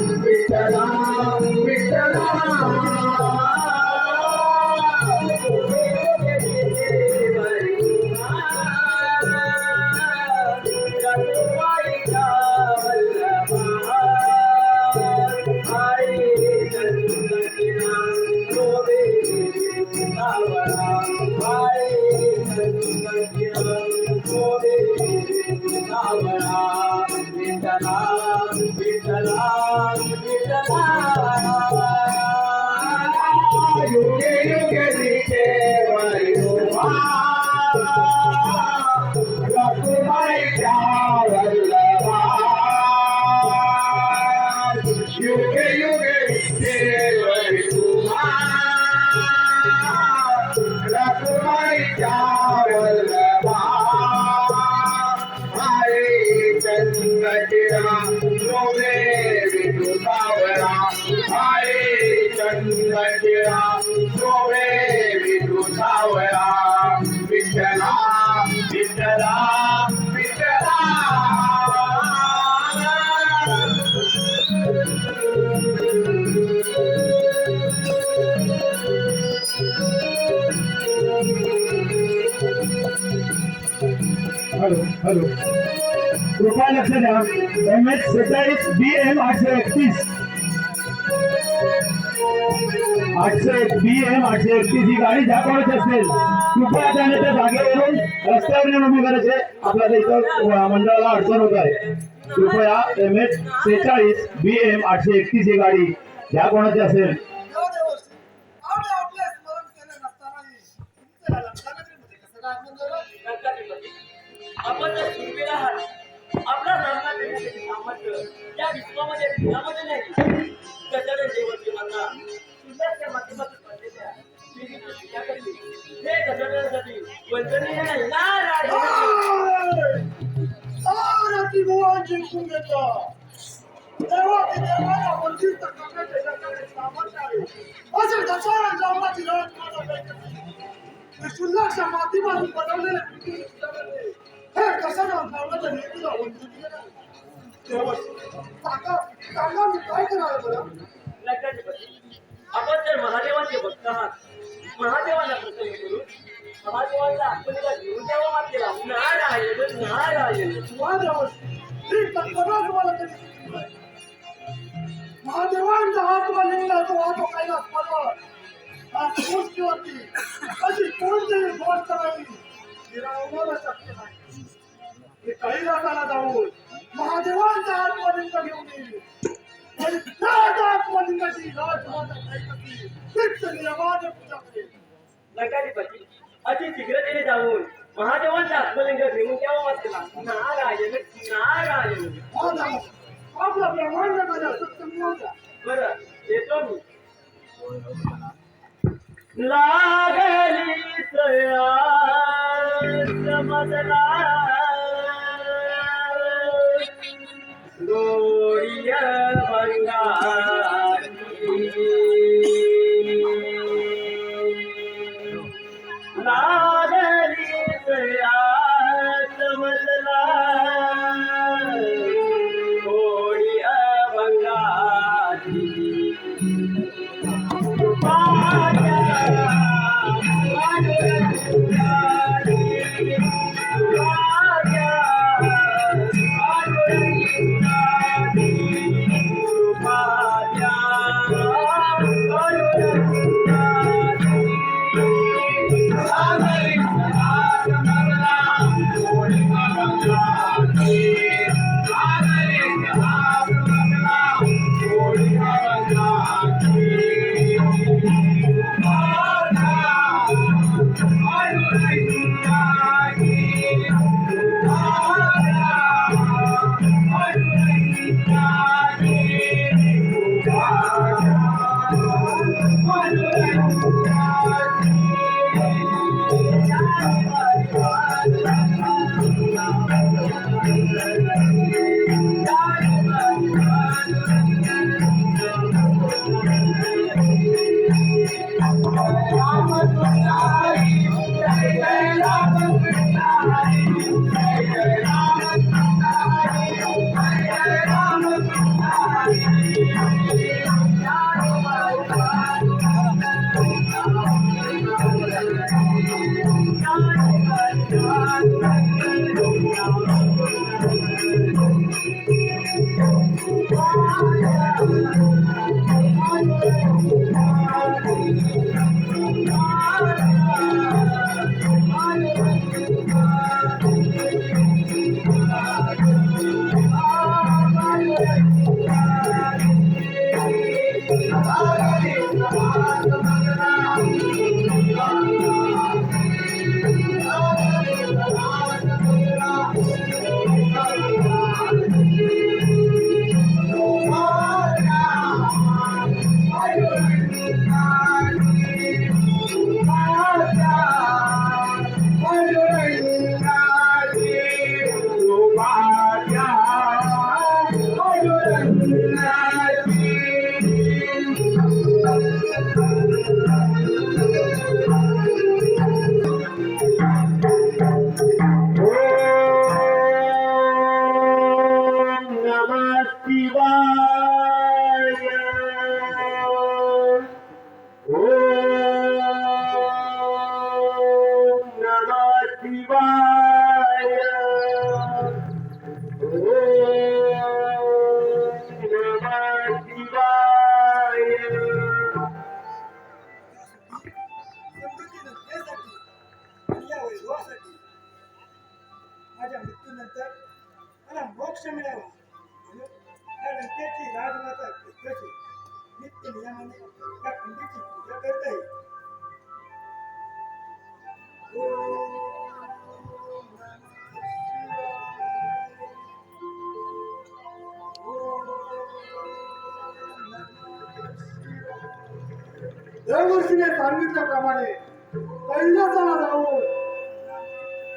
We Vitalam, Vitalam, Vitalam, hello. कृपया लक्ष द्या. एम एच सत्तावीस बी एम आठशे एकतीस. आठशे बी एम आठशे एकतीस ही गाडी ज्या कोणाची असेल कृपया त्याने त्या जागेवरून रस्त्यावर नेऊन उभी करायचे. आपल्याला इथं मंडळाला अडचण होत आहे. कृपया एम एच सेहेचाळीस बी एम आठशे एकतीस ही गाडी ज्या कोणाची असेल आपण जर सुरवीर आहात. आपला सामना करण्यासाठी सामर्थ्य. या विश्वामध्ये भिनामध्ये नाही. गजानन देवाची माता सुंदरच्या माध्यमातून बनलेल्या विविध क्रियाकर्ती हे गजाननासाठी वंदनीय नाही नारायण ते देवाला वंचित करण्याचे सामर्थ्य आहे. असे दशहरा लढत सुंदरच्या माध्यमातून बनवलेल्या विविध दशहरा जामाच्या नेत्याला आपण जर महादेवाचे भक्त आहात महादेवाला प्रसन्न करून महादेवाचा आत्मनिर्भर घेऊन द्यावा मातेला नारायण नारायण. महादेवांचा आत्मलिंग तो हात कैलास पर्वत हा गोष्टीवरती अशी कोणतीही गोष्ट नाही. जी शक्य नाही हे कैलासाला जाऊन महादेवांचा आत्मलिंग घेऊन येईल आणि त्याच आत्मलिंगाची राजमाता कैलासी फिक्स नियमाने पूजा करेल अति शीघ्रतेने जाऊन महादेवांचा आत्मलिंग घेऊन द्यावा मातेला नारायण नारायण आपला ब्रह्मांड माझ्या सत्संग बरं येतो मी लागली तया समजला गोरिया भंगारी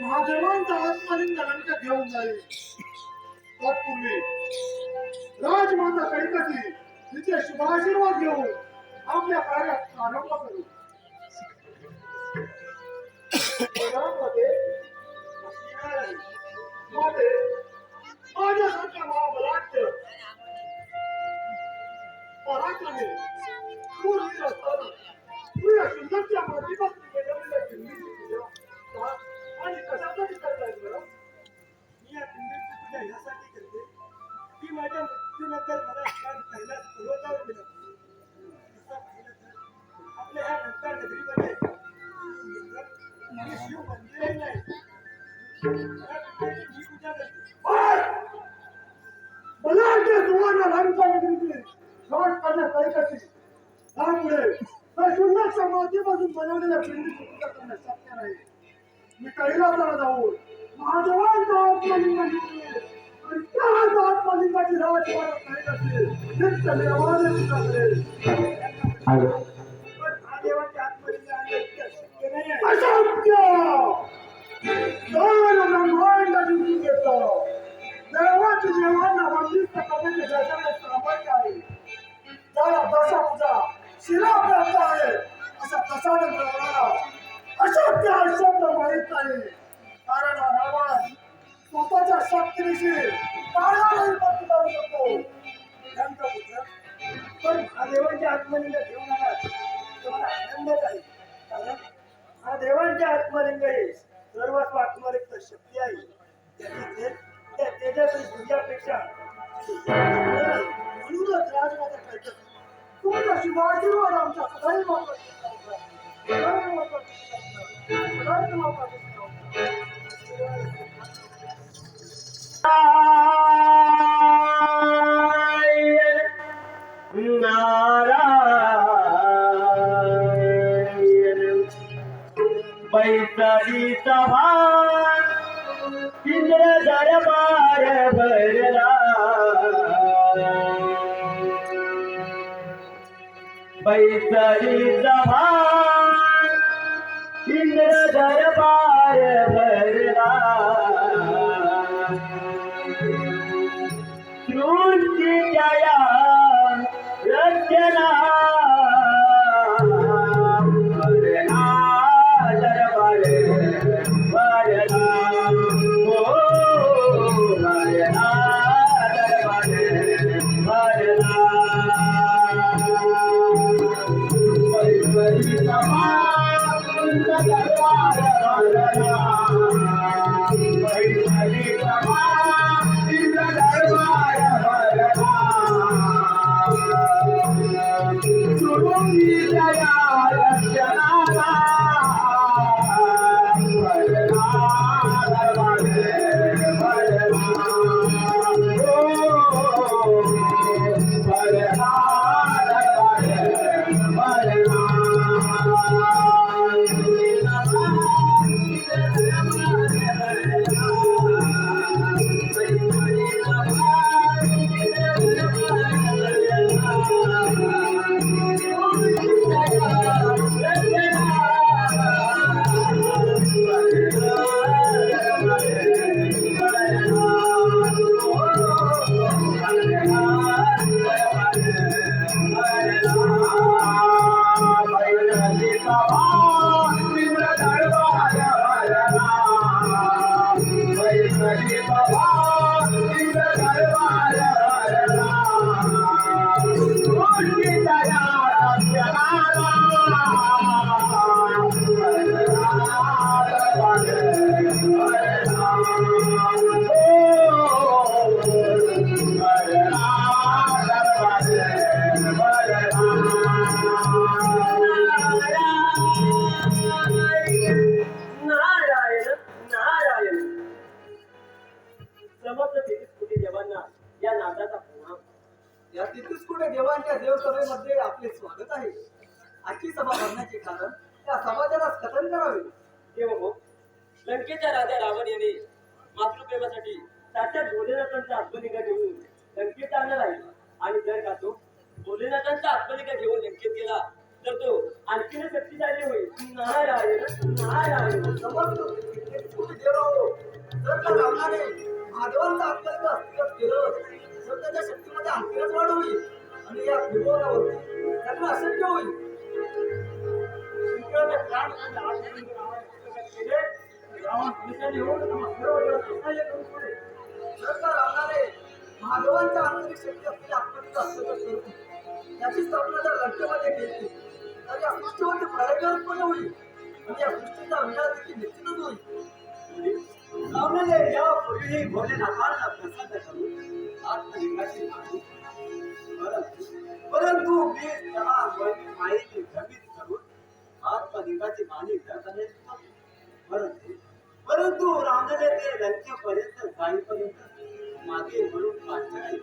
महादेवांचा आत्मलिंग लंकेत घेऊन जाईल. तत्पूर्वी राजमाता कैकसी तिचे शुभाशीर्वाद घेऊन आपल्या कार्यात प्रारंभ करू. माझ्यासारख्या महाबलाढ्य पराक्रमी असताना सुंदरच्या आणि कशासाठी करताय बरं? मी या पिंडीची पूजा यासाठी करते. की माझ्या मृत्यूनंतर मला स्थान कैलास पर्वतावर मिळत तसं पाहिलं तर आपल्या ह्या लंका नगरीमध्ये शिवलिंग आणि शिव मंदिरही नाही. या पिंडीची मी पूजा करते. मला वाटते तुम्हाला लंका नगरीची शॉर्ट करण्यात काही कशी त्यामुळे त्या शून्याच्या मातीपासून बनवलेल्या पिंडीची पूजा करणं शक्य नाही. मी कैलासाला जाऊन महादेवांचा आत्मलिंग घेऊन येईन. आणि त्याच आत्मलिंगाची राजमाता काय असेल नित्य निर्माण पूजा करेल पण महादेवाचे आत्मलिंग आणणं इतकं शक्य नाही आहे. अशक्य दोन ब्रह्मांड जिंकून घेतो देवाची देवांना बंदिस्त करण्याचे ज्याच्याकडे सामर्थ्य आहे त्याला दशा पूजा शिला प्राप्त आहे असा प्रसाद मिळवणारा अशक्य अशब्द माहीत नाही. कारण रावण स्वतःच्या शक्तीविषयी काळालाही बंद करू शकतो. पण हा देवांच्या आत्मलिंग घेऊन आला तर आनंदच आहे कारण हा देवांच्या आत्मलिंग हे सर्वस्व आत्मलिंग शक्ती आहे. त्याची त्या तेजाची सूर्यापेक्षा म्हणूनच राजमाता कळत तुमचा शिवाजीवर आमचा सदैव वापरत राहू. पैतरी इंद्र दरबार भरला पैतरी दरबार महादेवांचा आत्मलिंग हस्तगत केलं तर त्याच्या शक्तीमध्ये आणखीनच वाढ होईल आणि या त्रिभुवनावर त्यांना अशक्य होईल शंकराचा महादेवांच्या आंतरिक शक्ती असलेल्या आत्मलिंग हस्तगत याची स्थापना जर लंकेमध्ये केली तर या सृष्टीवरती पण होईल या देखील निश्चितच होईल यापूर्वीही करून मागणी परंतु मी त्याला माहिती भ्रमित करून आत्मलिंगाची मागणी करताना परंतु परंतु रामने ते लंकेपर्यंत जाईपर्यंत मागे म्हणून पाठवले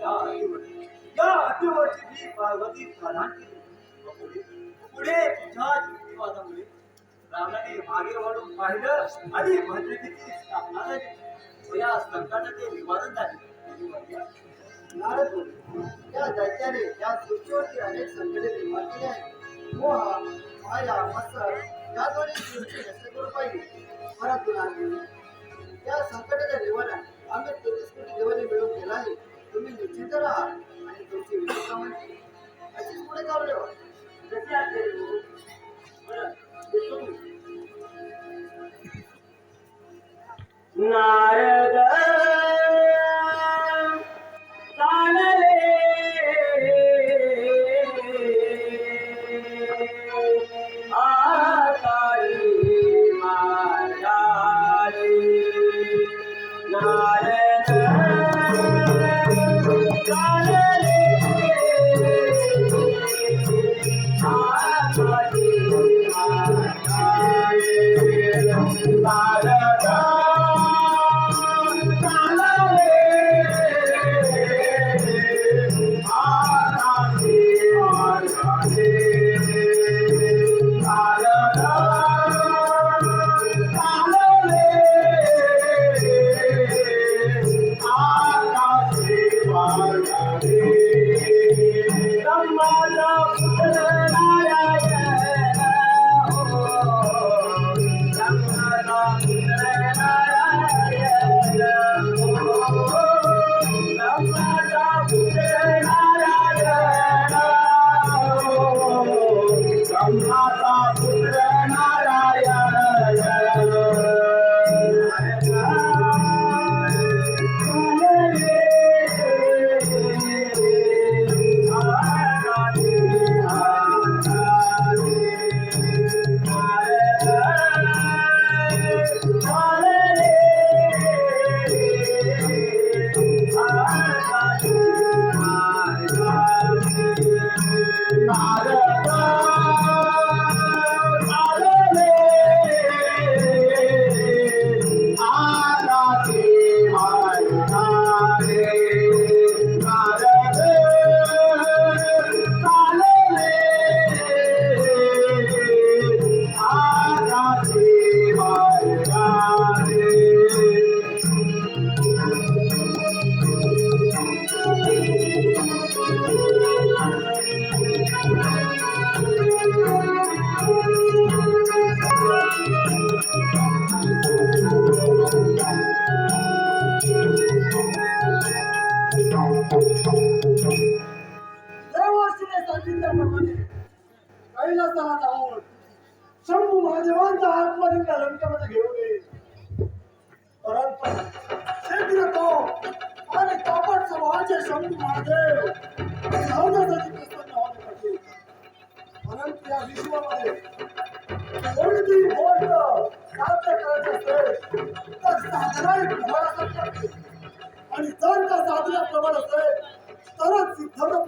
या अटीवरती या अटीवरची मी पार्वती प्रधान केली पुढे पुढे तुझ्या युक्तिवादामुळे रावणाने मागे वळून पाहिलं आणि भद्रकीची स्थापना झाली. या संकटाचे निवारण झाले. नारद बोलले, त्या दैत्याने या सृष्टीवरती अनेक संकटे निर्माण केली आहेत. मोह माया मत्सर याद्वारे सृष्टी नष्ट करून पाहिजे परंतु नारद त्या संकटाच्या निवारण आम्ही तेवीस कोटी देवाने मिळवून केला आहे. तुम्ही निश्चिंत राहा आणि तुमची विश्वासामध्ये अशीच पुढे चालू ठेवा. आणि जर का साधना प्रमाण असेल तरच सिद्धांत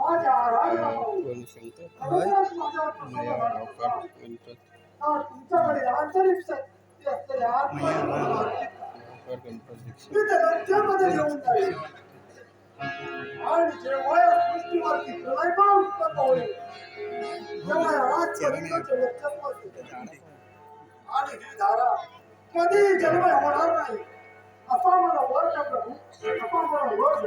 कोण सांगतो माया अवकाश गणपत माया अवकार गणपत दीक्षित आणि जेव्हा सृष्टीवरती प्रलयभाव उत्पन्न होईल तेव्हा आज शरीराचे वर्चस्व आणि ही धारा कधी जन्म होणार नाही असा मला वर प्रभू वर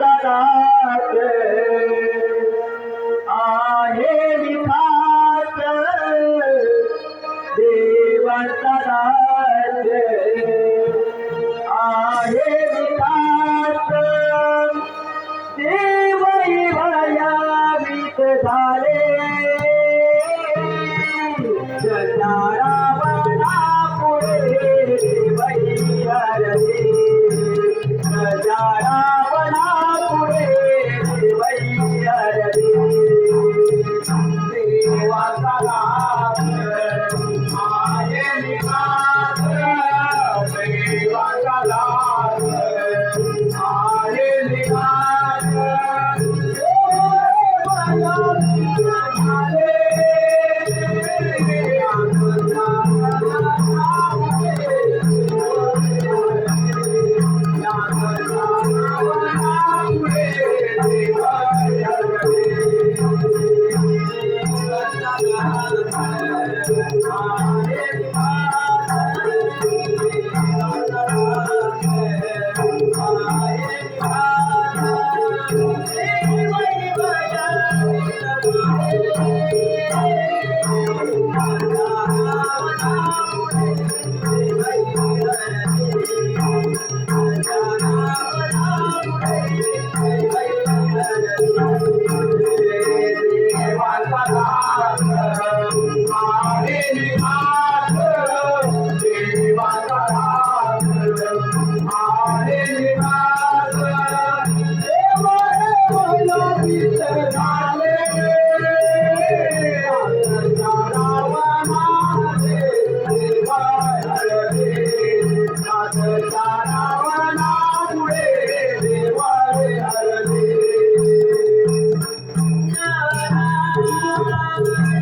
তারা